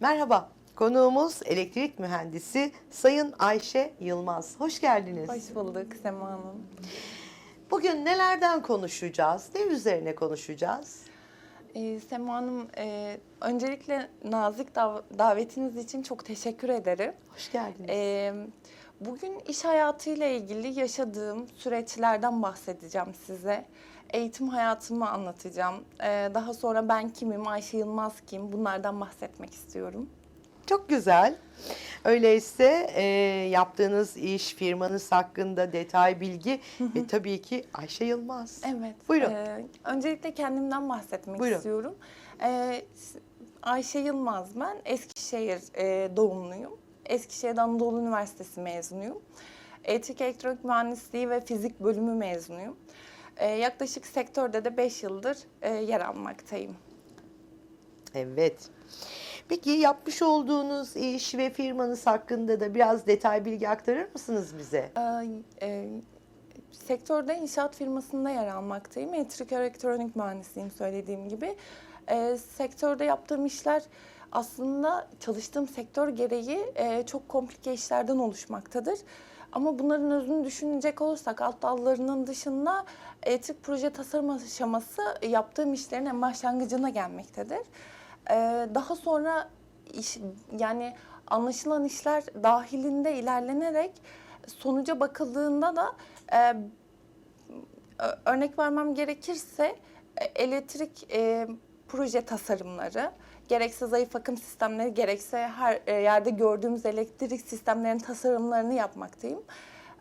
Merhaba, konuğumuz elektrik mühendisi Sayın Ayşe Yılmaz. Hoş geldiniz. Hoş bulduk Sema Hanım. Bugün nelerden konuşacağız, ne üzerine konuşacağız? Ee, Sema Hanım, e, öncelikle nazik dav- davetiniz için çok teşekkür ederim. Hoş geldiniz. Ee, bugün iş hayatıyla ilgili yaşadığım süreçlerden bahsedeceğim size. Eğitim hayatımı anlatacağım. Ee, daha sonra ben kimim, Ayşe Yılmaz kim bunlardan bahsetmek istiyorum. Çok güzel. Öyleyse e, yaptığınız iş, firmanız hakkında detay bilgi ve tabii ki Ayşe Yılmaz. Evet. Buyurun. e, öncelikle kendimden bahsetmek Buyurun. istiyorum. E, Ayşe Yılmaz ben. Eskişehir e, doğumluyum. Eskişehir Anadolu Üniversitesi mezunuyum. Elektrik Elektronik Mühendisliği ve Fizik bölümü mezunuyum. E, yaklaşık sektörde de 5 yıldır e, yer almaktayım. Evet. Peki yapmış olduğunuz iş ve firmanız hakkında da biraz detay bilgi aktarır mısınız bize? E, e, sektörde inşaat firmasında yer almaktayım. Elektrik elektronik mühendisiyim söylediğim gibi. E, sektörde yaptığım işler aslında çalıştığım sektör gereği e, çok komplike işlerden oluşmaktadır. Ama bunların özünü düşünecek olursak alt dallarının dışında elektrik proje tasarım aşaması yaptığım işlerin en başlangıcına gelmektedir. E, daha sonra iş, yani anlaşılan işler dahilinde ilerlenerek sonuca bakıldığında da e, örnek vermem gerekirse e, elektrik e, proje tasarımları gerekse zayıf akım sistemleri gerekse her e, yerde gördüğümüz elektrik sistemlerinin tasarımlarını yapmaktayım.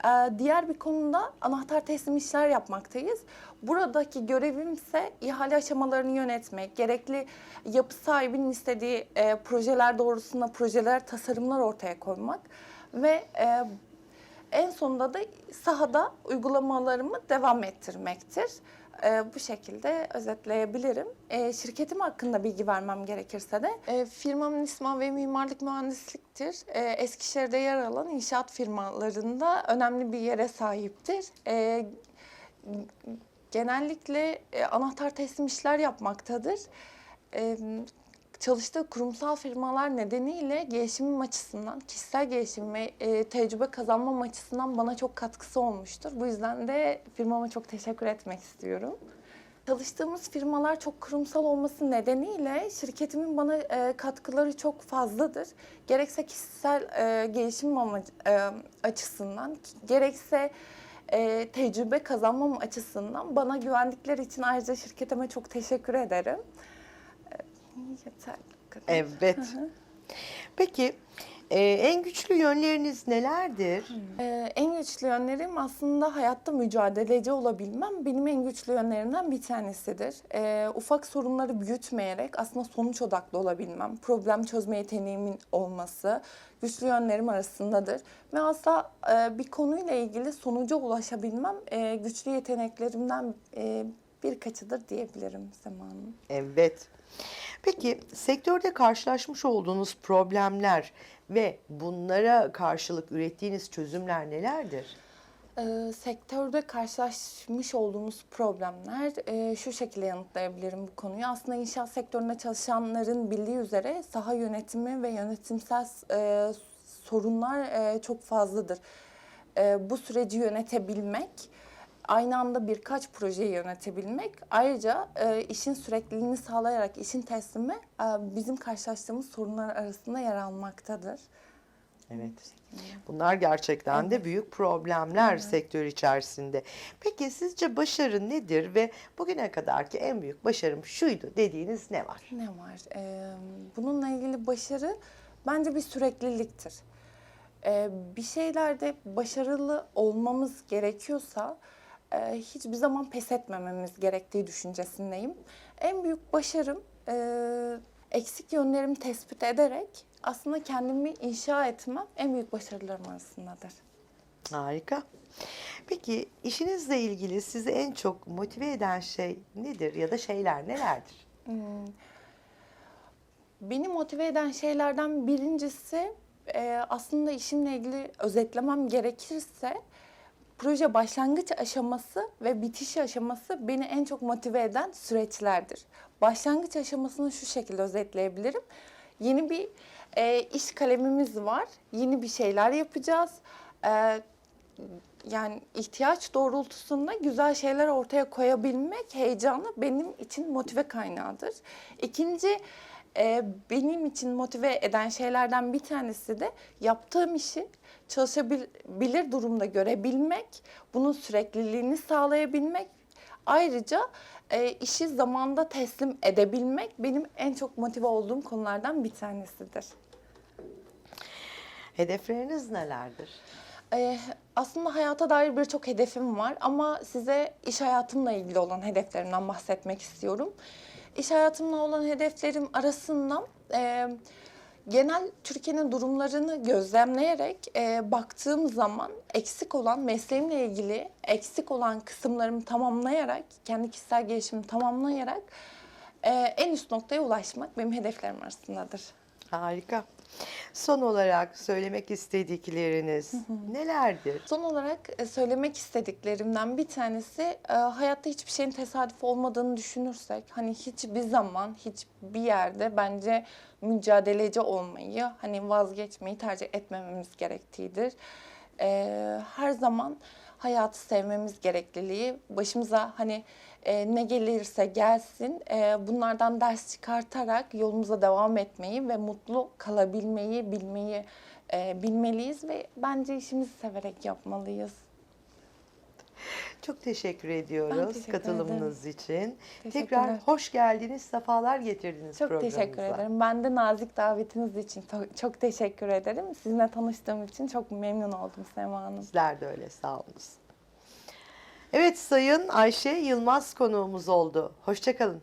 E, diğer bir konuda anahtar teslim işler yapmaktayız. Buradaki görevim ise ihale aşamalarını yönetmek, gerekli yapı sahibinin istediği e, projeler doğrultusunda projeler, tasarımlar ortaya koymak ve en sonunda da sahada uygulamalarımı devam ettirmektir. Ee, bu şekilde özetleyebilirim. Ee, şirketim hakkında bilgi vermem gerekirse de e, firmamın ismi ve mimarlık mühendisliktir. Ee, Eskişehir'de yer alan inşaat firmalarında önemli bir yere sahiptir. Ee, genellikle e, anahtar teslim işler yapmaktadır. E, çalıştığı kurumsal firmalar nedeniyle gelişimim açısından, kişisel gelişim ve e, tecrübe kazanmam açısından bana çok katkısı olmuştur. Bu yüzden de firmama çok teşekkür etmek istiyorum. Çalıştığımız firmalar çok kurumsal olması nedeniyle şirketimin bana e, katkıları çok fazladır. Gerekse kişisel e, gelişim amacı, e, açısından, gerekse e, tecrübe kazanmam açısından bana güvendikleri için ayrıca şirketime çok teşekkür ederim. E, Yeter. bu kadar. Evet. Peki e, en güçlü yönleriniz nelerdir? Ee, en güçlü yönlerim aslında hayatta mücadeleci olabilmem benim en güçlü yönlerimden bir tanesidir. Ee, ufak sorunları büyütmeyerek aslında sonuç odaklı olabilmem, problem çözme yeteneğimin olması güçlü yönlerim arasındadır. Ve asla e, bir konuyla ilgili sonuca ulaşabilmem e, güçlü yeteneklerimden e, birkaçıdır diyebilirim Sema Hanım. Evet. Peki sektörde karşılaşmış olduğunuz problemler ve bunlara karşılık ürettiğiniz çözümler nelerdir? Ee, sektörde karşılaşmış olduğumuz problemler e, şu şekilde yanıtlayabilirim bu konuyu. Aslında inşaat sektöründe çalışanların bildiği üzere saha yönetimi ve yönetimsel e, sorunlar e, çok fazladır. E, bu süreci yönetebilmek, aynı anda birkaç projeyi yönetebilmek, ayrıca e, işin sürekliliğini sağlayarak işin teslimi e, bizim karşılaştığımız sorunlar arasında yer almaktadır. Evet. Bunlar gerçekten de büyük problemler sektör içerisinde. Peki sizce başarı nedir ve bugüne kadarki en büyük başarım şuydu dediğiniz ne var? Ne var? Ee, bununla ilgili başarı bence bir sürekliliktir. Ee, bir şeylerde başarılı olmamız gerekiyorsa hiçbir zaman pes etmememiz gerektiği düşüncesindeyim. En büyük başarım e, eksik yönlerimi tespit ederek aslında kendimi inşa etmem en büyük başarılarım arasındadır. Harika. Peki işinizle ilgili sizi en çok motive eden şey nedir ya da şeyler nelerdir? Beni motive eden şeylerden birincisi e, aslında işimle ilgili özetlemem gerekirse proje başlangıç aşaması ve bitiş aşaması beni en çok motive eden süreçlerdir. Başlangıç aşamasını şu şekilde özetleyebilirim. Yeni bir e, iş kalemimiz var. Yeni bir şeyler yapacağız. E, yani ihtiyaç doğrultusunda güzel şeyler ortaya koyabilmek heyecanı benim için motive kaynağıdır. İkinci e, benim için motive eden şeylerden bir tanesi de yaptığım işi çalışabilir durumda görebilmek, bunun sürekliliğini sağlayabilmek. Ayrıca e, işi zamanda teslim edebilmek benim en çok motive olduğum konulardan bir tanesidir. Hedefleriniz nelerdir? Ee, aslında hayata dair birçok hedefim var ama size iş hayatımla ilgili olan hedeflerimden bahsetmek istiyorum. İş hayatımla olan hedeflerim arasında e, genel Türkiye'nin durumlarını gözlemleyerek e, baktığım zaman eksik olan mesleğimle ilgili eksik olan kısımlarımı tamamlayarak, kendi kişisel gelişimimi tamamlayarak e, en üst noktaya ulaşmak benim hedeflerim arasındadır. Harika. Son olarak söylemek istedikleriniz nelerdir? Son olarak e, söylemek istediklerimden bir tanesi e, hayatta hiçbir şeyin tesadüf olmadığını düşünürsek hani hiçbir zaman hiçbir yerde bence mücadeleci olmayı hani vazgeçmeyi tercih etmememiz gerektiğidir. E, Her zaman hayatı sevmemiz gerekliliği başımıza hani e, ne gelirse gelsin e, bunlardan ders çıkartarak yolumuza devam etmeyi ve mutlu kalabilmeyi bilmeyi e, bilmeliyiz ve bence işimizi severek yapmalıyız. Çok teşekkür ediyoruz teşekkür katılımınız için. Teşekkürler. Tekrar hoş geldiniz, sefalar getirdiniz Çok programımıza. teşekkür ederim. Ben de nazik davetiniz için çok, çok teşekkür ederim. Sizinle tanıştığım için çok memnun oldum Sema Hanım. Sizler de öyle sağ olunuz. Evet Sayın Ayşe Yılmaz konuğumuz oldu. Hoşçakalın.